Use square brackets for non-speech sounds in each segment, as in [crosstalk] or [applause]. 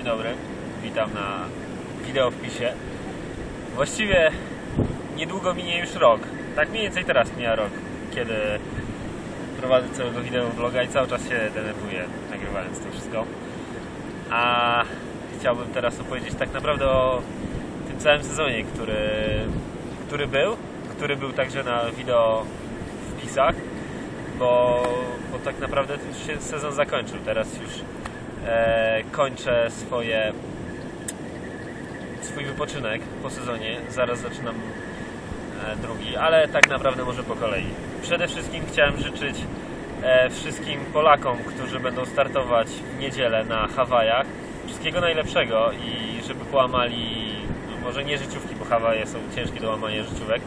Dzień dobry, witam na wideo wpisie. Właściwie niedługo minie już rok. Tak mniej więcej teraz mija rok, kiedy prowadzę całego wideo vloga i cały czas się denerwuję nagrywając to wszystko. A chciałbym teraz opowiedzieć tak naprawdę o tym całym sezonie, który, który był, który był także na wideo wpisach, bo, bo tak naprawdę już się sezon zakończył. Teraz już e, kończę swoje swój wypoczynek po sezonie. Zaraz zaczynam e, drugi, ale tak naprawdę może po kolei. Przede wszystkim chciałem życzyć e, wszystkim Polakom, którzy będą startować w niedzielę na Hawajach, wszystkiego najlepszego i żeby połamali, no może nie życiówki, bo Hawaje są ciężkie do łamania życiówek,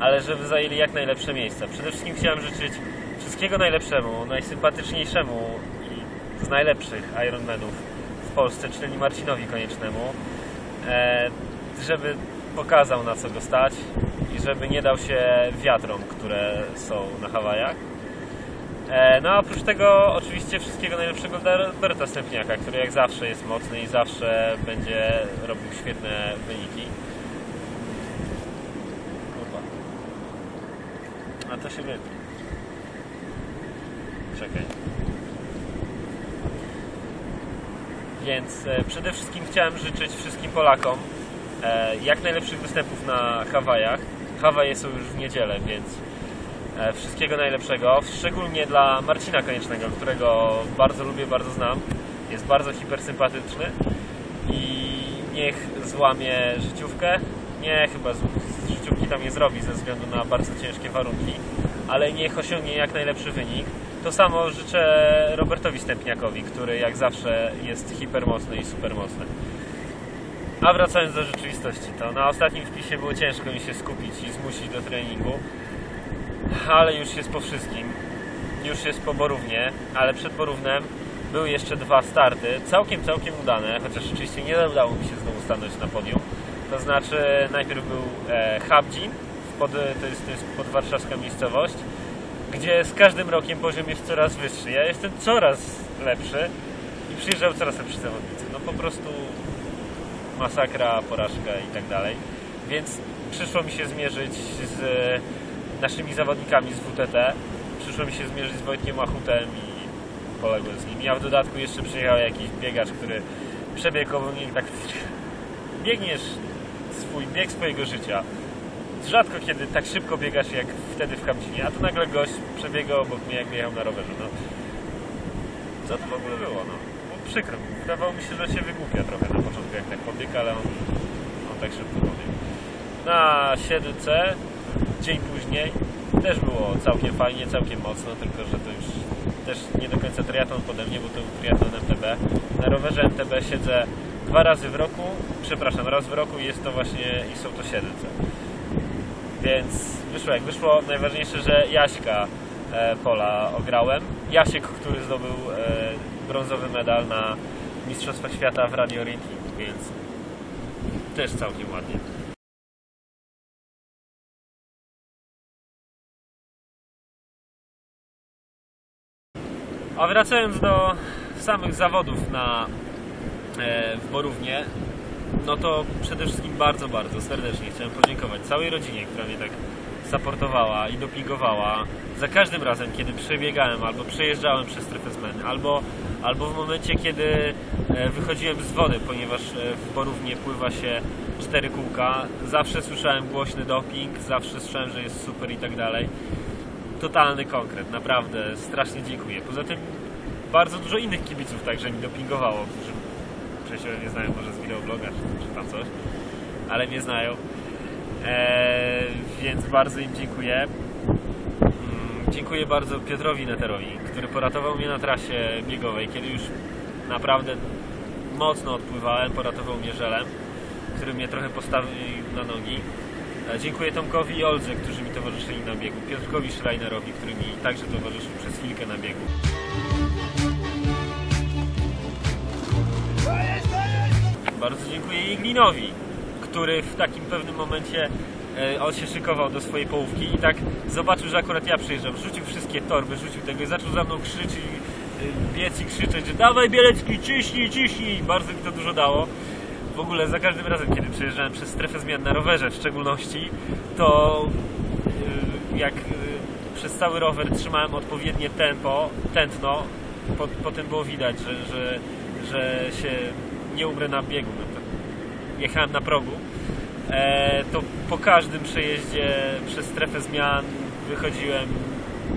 ale żeby zajęli jak najlepsze miejsca. Przede wszystkim chciałem życzyć wszystkiego najlepszemu, najsympatyczniejszemu z najlepszych Ironmanów w Polsce, czyli Marcinowi Koniecznemu, e, żeby pokazał na co go stać i żeby nie dał się wiatrom, które są na Hawajach. E, No a oprócz tego oczywiście wszystkiego najlepszego dla Roberta Stępniaka, który jak zawsze jest mocny i zawsze będzie robił świetne wyniki. A to się wytnie. Czekaj. Więc e, przede wszystkim chciałem życzyć wszystkim Polakom e, jak najlepszych występów na Hawajach. Hawaje są już w niedzielę, więc e, wszystkiego najlepszego. Szczególnie dla Marcina Koniecznego, którego bardzo lubię, bardzo znam. Jest bardzo hipersympatyczny i niech złamie życiówkę. Nie, chyba z, życiówki tam nie zrobi ze względu na bardzo ciężkie warunki, ale niech osiągnie jak najlepszy wynik. To samo życzę Robertowi Stępniakowi, który jak zawsze jest hipermocny i supermocny. A wracając do rzeczywistości, to na ostatnim wpisie było ciężko mi się skupić i zmusić do treningu, ale już jest po wszystkim. Już jest po Borównie, ale przed Borównem były jeszcze dwa starty, całkiem, całkiem udane, chociaż oczywiście nie udało mi się znowu stanąć na podium. To znaczy najpierw był e, Habdzin, pod, to, jest, to jest podwarszawska miejscowość, gdzie z każdym rokiem poziom jest coraz wyższy. Ja jestem coraz lepszy i przyjeżdżają coraz lepsi zawodnicy. No po prostu masakra, porażka i tak dalej. Więc przyszło mi się zmierzyć z e, naszymi zawodnikami z WTT. Przyszło mi się zmierzyć z Wojtkiem Machutem i poległem z nim. Ja w dodatku jeszcze przyjechał jakiś biegacz, który przebiegł obok mnie tak [laughs] biegniesz swój bieg swojego życia. Rzadko kiedy tak szybko biegasz jak wtedy w Kamcinie, a tu nagle gość przebiegał obok mnie jakby jechał na rowerze. No. Co to w ogóle było? No. Było przykro mi. Wydawało mi się, że się wygłupia trochę na początku jak tak pobiegł, ale on, on tak szybko pobiegł. Na 7C dzień później też było całkiem fajnie, całkiem mocno, tylko że to już też nie do końca triatlon pode mnie, bo to był triatlon MTB. Na rowerze MTB siedzę dwa razy w roku, przepraszam, raz w roku jest to właśnie, i są to 7C. Więc wyszło jak wyszło. Najważniejsze, że Jaśka e, Pola ograłem. Jasiek, który zdobył e, brązowy medal na Mistrzostwach Świata w Radio Ranking, więc też całkiem ładnie. A wracając do samych zawodów na, e, w Borównie, no to przede wszystkim bardzo, bardzo serdecznie chciałem podziękować całej rodzinie, która mnie tak supportowała i dopingowała. Za każdym razem, kiedy przebiegałem albo przejeżdżałem przez strefę zmiany, albo, albo w momencie, kiedy e, wychodziłem z wody, ponieważ e, w Borównie pływa się cztery kółka, zawsze słyszałem głośny doping, zawsze słyszałem, że jest super i tak dalej. Totalny konkret, naprawdę strasznie dziękuję. Poza tym bardzo dużo innych kibiców także mi dopingowało, którzy przecież mnie znają może z wideobloga czy, czy tam coś, ale mnie znają. Eee, więc bardzo im dziękuję. Mm, dziękuję bardzo Piotrowi Neterowi, który poratował mnie na trasie biegowej, kiedy już naprawdę mocno odpływałem, poratował mnie żelem, który mnie trochę postawił na nogi. E, Dziękuję Tomkowi i Oldze, którzy mi towarzyszyli na biegu, Piotrkowi Schreinerowi, który mi także towarzyszył przez chwilkę na biegu. Bardzo dziękuję Iglinowi, który w takim pewnym momencie e, on się szykował do swojej połówki i tak zobaczył, że akurat ja przyjeżdżam, rzucił wszystkie torby, rzucił tego i zaczął za mną krzyczeć y, biec i krzyczeć, że dawaj Bielecki, ciśnij, ciśnij. Bardzo mi to dużo dało. W ogóle za każdym razem, kiedy przejeżdżałem przez strefę zmian na rowerze w szczególności, to y, jak przez cały rower trzymałem odpowiednie tempo, tętno, po, potem było widać, że, że, że się nie umrę na biegu. Jechałem na progu. E, to po każdym przejeździe przez strefę zmian wychodziłem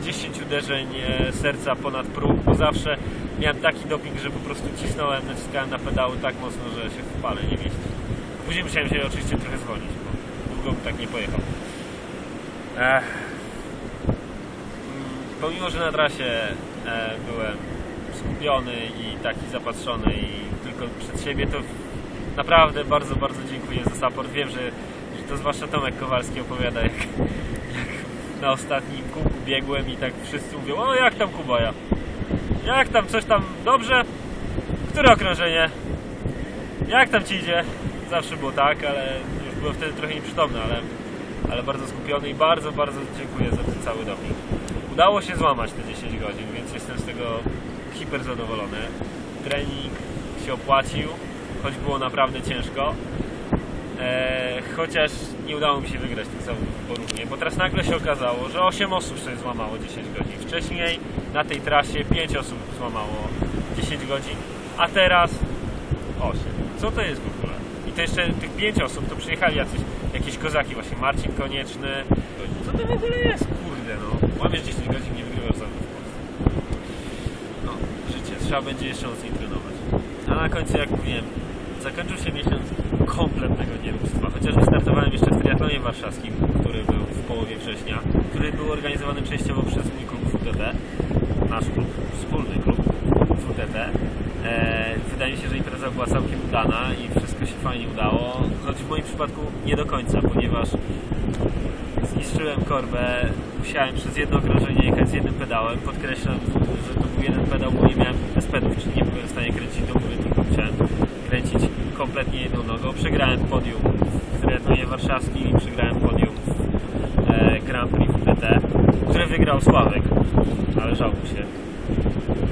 10 uderzeń e, serca ponad próg, bo zawsze miałem taki doping, że po prostu cisnąłem, naciskałem na pedały tak mocno, że się w pale nie mieści. Później musiałem się oczywiście trochę zwolnić, bo długo bym tak nie pojechał. Ech. Mm, Pomimo, że na trasie e, byłem skupiony i taki zapatrzony i przed siebie, to naprawdę bardzo, bardzo dziękuję za support. Wiem, że, że to zwłaszcza Tomek Kowalski opowiada, jak, jak na ostatnim kółku biegłem i tak wszyscy mówią, o jak tam Kubaja? Jak tam, coś tam dobrze? Które okrążenie? Jak tam ci idzie? Zawsze było tak, ale już byłem wtedy trochę nieprzytomny, ale, ale bardzo skupiony i bardzo, bardzo dziękuję za ten cały doping. Udało się złamać te 10 godzin, więc jestem z tego hiper zadowolony. Trening się opłacił, choć było naprawdę ciężko. Eee, chociaż nie udało mi się wygrać tych zawodów porównie, bo teraz nagle się okazało, że 8 osób sobie złamało 10 godzin. Wcześniej na tej trasie 5 osób złamało 10 godzin, a teraz 8. Co to jest w ogóle? I to jeszcze tych 5 osób to przyjechali jacyś, jakieś kozaki, właśnie Marcin Konieczny. Co to w ogóle jest? Kurde no. Łamiesz 10 godzin, nie wygrywasz zawodów w Polsce. No, życie. Trzeba będzie jeszcze mocniej na końcu, jak mówiłem, zakończył się miesiąc kompletnego nieróbstwa. Chociaż wystartowałem jeszcze w triatlonie warszawskim, który był w połowie września, który był organizowany częściowo przez mój klub WTT, nasz klub, wspólny klub WTT. E, wydaje mi się, że impreza była całkiem udana i wszystko się fajnie udało, choć w moim przypadku nie do końca, ponieważ zniszczyłem korbę, musiałem przez jedno okrążenie jechać z jednym pedałem. Podkreślam, że to był jeden pedał, bo nie miałem bez pedów, czyli nie byłem w stanie kręcić do góry, kompletnie jedną nogą. Przegrałem podium w triatlonie warszawskim i przegrałem podium w e, Grand Prix WTT, które wygrał Sławek, ale żał mu się.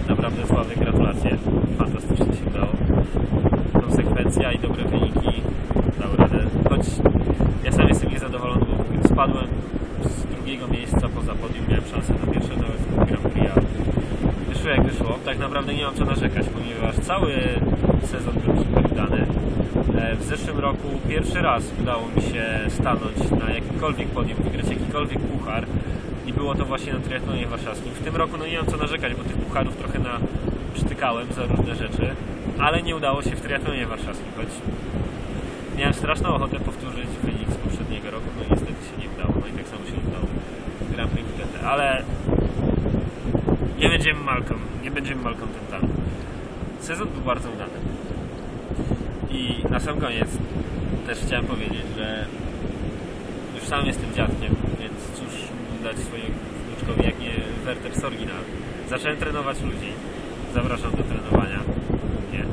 Naprawdę Sławek, gratulacje. Fantastycznie się udało. Konsekwencja i dobre wyniki dały radę. Choć ja sam jestem niezadowolony, bo spadłem z drugiego miejsca poza podium, miałem szansę na pierwsze nawet Grand Prix, a wyszło jak wyszło. Tak naprawdę nie mam co narzekać, ponieważ cały sezon był udany. E, W zeszłym roku pierwszy raz udało mi się stanąć na jakimkolwiek podium, wygrać jakikolwiek puchar i było to właśnie na triatlonie warszawskim. W tym roku no nie mam co narzekać, bo tych pucharów trochę na przytykałem za różne rzeczy, ale nie udało się w triatlonie warszawskim, choć miałem straszną ochotę powtórzyć wynik z poprzedniego roku, no niestety się nie udało, no i tak samo się nie udało Grand Prix WTT, ale nie będziemy malką, nie będziemy malką ten Sezon był bardzo udany. I na sam koniec też chciałem powiedzieć, że już sam jestem dziadkiem, więc cóż dać swojemu wnuczkowi jak nie Werter z oryginal. Zacząłem trenować ludzi. Zapraszam do trenowania u mnie.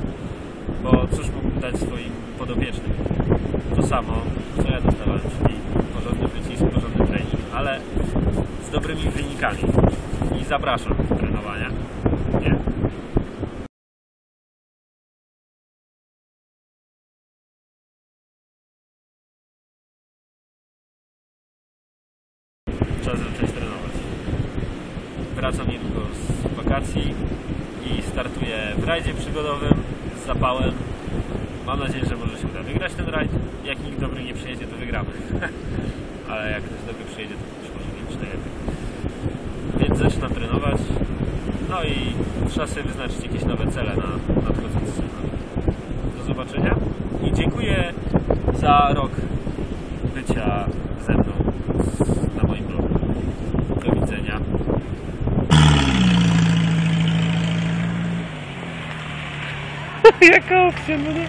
Bo cóż mógłbym dać swoim podopiecznym? To samo, co ja dostałem, czyli porządny wycisk, porządny trening, ale z dobrymi wynikami. I zapraszam do trenowania. Nie. Wracam niedługo z wakacji i startuję w rajdzie przygodowym z zapałem. Mam nadzieję, że może się uda wygrać ten rajd. Jak nikt dobry nie przyjedzie, to wygramy. [laughs] Ale jak ktoś dobry przyjedzie, to też może mieć 4 Więc zaczynam trenować. No i trzeba sobie wyznaczyć jakieś nowe cele na nadchodzący sezon. Do zobaczenia i dziękuję za rok bycia ze mną z- na moim blogu. Do widzenia. Jaka opcja, no nie?